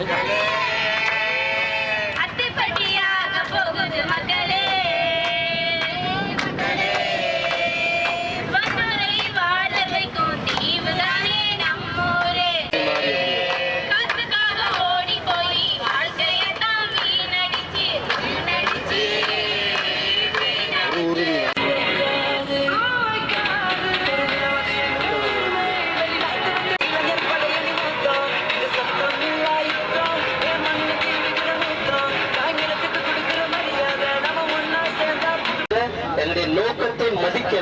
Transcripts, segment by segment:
Amen.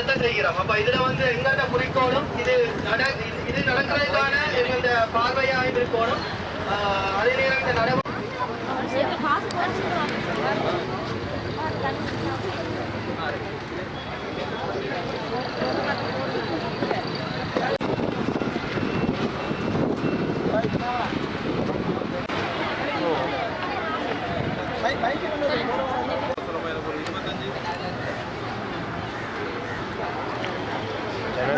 தான் செய்கிறோம் அப்ப இதுல வந்து எங்களோட குறிக்கோளும் இது நட இது நடக்கிறதுக்கான எங்களோட பார்வையாக இருக்கணும். அதே நேரம் இந்த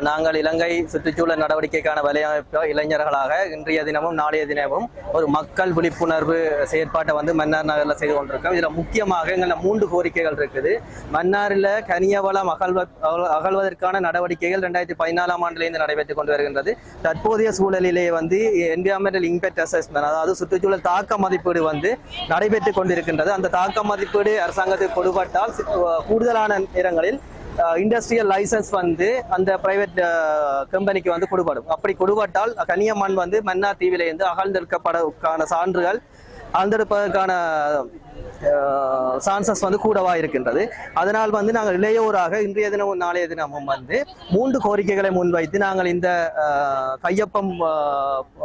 நாங்கள் இலங்கை சுற்றுச்சூழல் நடவடிக்கைக்கான வலையமைப்பு இளைஞர்களாக இன்றைய தினமும் நாளைய தினமும் ஒரு மக்கள் விழிப்புணர்வு செயற்பாட்டை வந்து மன்னார் நகரில் செய்து கொண்டிருக்கோம். இதில் முக்கியமாக எங்களை மூன்று கோரிக்கைகள் இருக்குது. மன்னாரில் கனியவளம் அகழ்வ அகழ்- அகழ்வதற்கான நடவடிக்கைகள் ரெண்டாயிரத்தி பதினாலாம் ஆண்டிலிருந்து நடைபெற்றுக் கொண்டு வருகின்றது. தற்போதைய சூழலிலே வந்து என்விரான்மெண்டல் இம்பேக்ட் அசஸ்மெண்ட் அதாவது சுற்றுச்சூழல் தாக்க மதிப்பீடு வந்து நடைபெற்றுக் கொண்டிருக்கின்றது. அந்த தாக்க மதிப்பீடு அரசாங்கத்துக்கு கொடுபட்டால் கூடுதலான நேரங்களில் இண்டஸ்ட்ரியல் லைசன்ஸ் வந்து அந்த பிரைவேட் கம்பெனிக்கு வந்து கொடுபடும் அப்படி கொடுபட்டால் கனியம்மன் வந்து மன்னார் தீவிலேருந்து அகழ்ந்தெடுக்கப்படக்கான சான்றுகள் அகழ்ந்தெடுப்பதற்கான சான்சஸ் வந்து கூடவா இருக்கின்றது. அதனால் வந்து நாங்கள் இளையோராக இன்றைய தினமும் நாளைய தினமும் வந்து மூன்று கோரிக்கைகளை முன்வைத்து நாங்கள் இந்த கையொப்பம்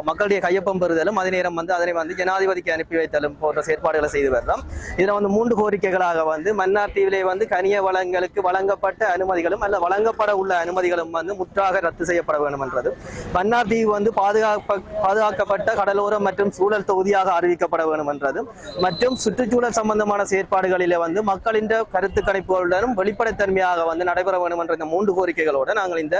மக்களுடைய கையொப்பம் பெறுதலும் அதே நேரம் வந்து அதனை வந்து ஜனாதிபதிக்கு அனுப்பி வைத்தலும் போன்ற செயற்பாடுகளை செய்து வருகிறோம். இதில் வந்து மூன்று கோரிக்கைகளாக வந்து மன்னார் தீவிலே வந்து கனிய வளங்களுக்கு வழங்கப்பட்ட அனுமதிகளும் அல்ல வழங்கப்பட உள்ள அனுமதிகளும் வந்து முற்றாக ரத்து செய்யப்பட வேண்டும் என்றது மன்னார் தீவு வந்து பாதுகாப்ப பாதுகாக்கப்பட்ட கடலோரம் மற்றும் சூழல் தொகுதியாக அறிவிக்கப்பட வேண்டும் என்றதும் மற்றும் சுற்றுச்சூழல் ஊழல் சம்பந்தமான செயற்பாடுகளிலே வந்து மக்களின் கருத்து கணிப்புகளுடனும் வெளிப்படைத்தன்மையாக வந்து நடைபெற வேண்டும் என்ற இந்த மூன்று கோரிக்கைகளோடு நாங்கள் இந்த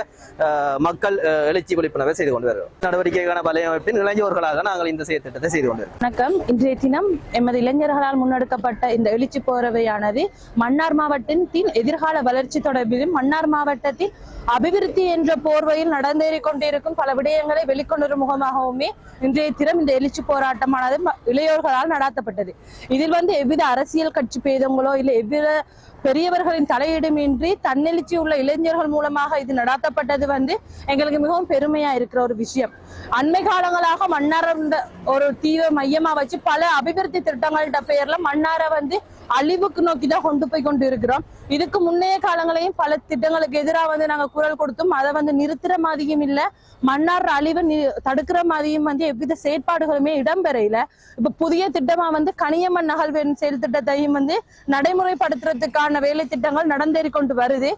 மக்கள் எழுச்சி விழிப்புணர்வை செய்து கொண்டு வருகிறோம். நடவடிக்கைக்கான வலையமைப்பின் இளைஞர்களாக நாங்கள் இந்த செயற்திட்டத்தை செய்து கொண்டு வருகிறோம். வணக்கம். இன்றைய தினம் எமது இளைஞர்களால் முன்னெடுக்கப்பட்ட இந்த எழுச்சி போரவையானது மன்னார் மாவட்டத்தின் எதிர்கால வளர்ச்சி தொடர்பிலும் மன்னார் மாவட்டத்தின் அபிவிருத்தி என்ற போர்வையில் நடந்தேறிக் கொண்டிருக்கும் பல விடயங்களை வெளிக்கொண்டு முகமாகவுமே இன்றைய தினம் இந்த எழுச்சி போராட்டமானது இளையோர்களால் நடாத்தப்பட்டது. இதில் வந்து எவ்வித அரசியல் கட்சி பேதங்களோ இல்லை எவ்வித பெரியவர்களின் தலையிடமின்றி தன்னெழுச்சி உள்ள இளைஞர்கள் மூலமாக இது நடாத்தப்பட்டது வந்து எங்களுக்கு மிகவும் பெருமையா இருக்கிற ஒரு விஷயம். அண்மை காலங்களாக மன்னார ஒரு தீவை மையமா வச்சு பல அபிவிருத்தி திட்டங்கள்ட்ட பெயர்ல மன்னாரை வந்து அழிவுக்கு நோக்கி தான் கொண்டு போய் கொண்டு இருக்கிறோம் இதுக்கு முன்னைய காலங்களையும் பல திட்டங்களுக்கு எதிராக வந்து நாங்க குரல் கொடுத்தோம் அதை வந்து நிறுத்துற மாதிரியும் இல்ல. மன்னார் அழிவை தடுக்கிற மாதிரியும் வந்து எவ்வித செயற்பாடுகளுமே இடம்பெறையில. இப்ப புதிய திட்டமா வந்து கனியம்மன் நகல்வேன் செயல் திட்டத்தையும் வந்து நடைமுறைப்படுத்துறதுக்கான வேலை திட்டங்கள் நடந்தேறி கொண்டு வருது.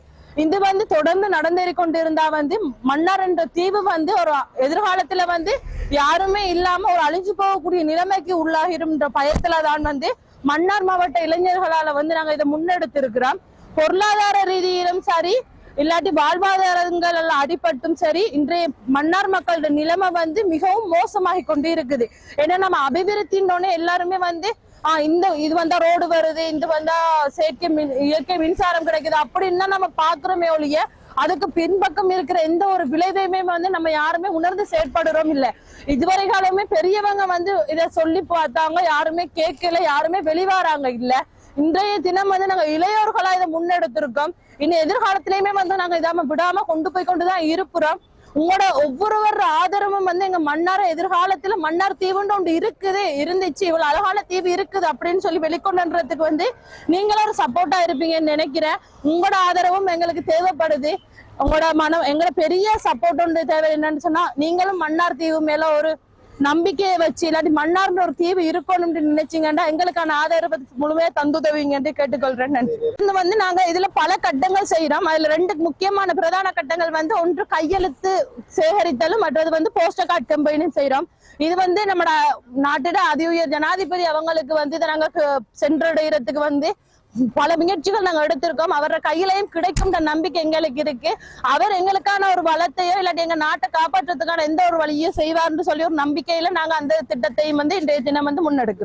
இது வந்து தொடர்ந்து நடந்தேறி கொண்டிருந்தா வந்து மன்னார் என்ற தீவு வந்து ஒரு எதிர்காலத்துல வந்து யாருமே இல்லாம ஒரு அழிஞ்சு போகக்கூடிய நிலைமைக்கு உள்ளாகிரும்ன்ற பயத்துல தான் வந்து மன்னார் மாவட்ட இளைஞர்களால வந்து நாங்க இதை முன்னெடுத்து இருக்கிறோம் பொருளாதார ரீதியிலும் சரி இல்லாட்டி வாழ்வாதாரங்கள் எல்லாம் அடிபட்டும் சரி இன்றைய மன்னார் மக்களோட நிலைமை வந்து மிகவும் மோசமாகி கொண்டு இருக்குது ஏன்னா நம்ம அபிவிருத்தின்னொன்னே எல்லாருமே வந்து ஆஹ் இந்த இது வந்தா ரோடு வருது இது வந்தா செயற்கை மின் இயற்கை மின்சாரம் கிடைக்குது அப்படின்னு நம்ம பாக்குறோமே ஒழிய அதுக்கு பின்பக்கம் இருக்கிற எந்த ஒரு விளைவையுமே வந்து நம்ம யாருமே உணர்ந்து செயற்படுறோம் இல்ல. இதுவரை காலமே பெரியவங்க வந்து இதை சொல்லி பார்த்தாங்க யாருமே கேட்கல யாருமே வெளிவாராங்க இல்ல. இன்றைய தினம் வந்து நாங்க இளையோர்களா இதை முன்னெடுத்திருக்கோம். இனி எதிர்காலத்திலயுமே வந்து நாங்க இதாம விடாம கொண்டு போய் கொண்டுதான் இருக்கிறோம் உங்களோட ஒவ்வொருவர் ஆதரவும் வந்து எங்க மன்னார் எதிர்காலத்துல மன்னார் தீவுன்னு ஒன்று இருக்குது இருந்துச்சு. இவ்வளவு அழகான தீவு இருக்குது அப்படின்னு சொல்லி வெளிக்கொண்டுன்றதுக்கு வந்து நீங்களும் ஒரு சப்போர்ட்டா இருப்பீங்கன்னு நினைக்கிறேன். உங்களோட ஆதரவும் எங்களுக்கு தேவைப்படுது. உங்களோட மனம் எங்களோட பெரிய சப்போர்ட் ஒன்று தேவை என்னன்னு சொன்னா நீங்களும் மன்னார் தீவு மேல ஒரு நம்பிக்கையை வச்சு இல்லாட்டி மன்னார்ன்ற ஒரு தீவு இருக்கணும்னு நினைச்சீங்கன்னா எங்களுக்கான ஆதரவை முழுமையா தந்துதவிங்கன்னு கேட்டுக்கொள்றேன். நன்றி. இது வந்து நாங்க இதுல பல கட்டங்கள் செய்யறோம் அதுல ரெண்டு முக்கியமான பிரதான கட்டங்கள் வந்து ஒன்று கையெழுத்து சேகரித்தலும் மற்றது வந்து போஸ்டர் கார்டு கம்பெனியும் செய்யறோம் இது வந்து நம்ம நாட்டோட அதி உயர் ஜனாதிபதி அவங்களுக்கு வந்து இதை நாங்க சென்றடைகிறதுக்கு வந்து பல முயற்சிகள் நாங்க எடுத்திருக்கோம். அவரோட கையிலையும் கிடைக்கும் நம்பிக்கை எங்களுக்கு இருக்கு. அவர் எங்களுக்கான ஒரு வளத்தையோ இல்லாட்டி எங்க நாட்டை காப்பாற்றுறதுக்கான எந்த ஒரு வழியோ செய்வார்னு சொல்லி ஒரு நம்பிக்கையில நாங்க அந்த திட்டத்தையும் வந்து இன்றைய தினம் வந்து முன்னெடுக்கிறோம்.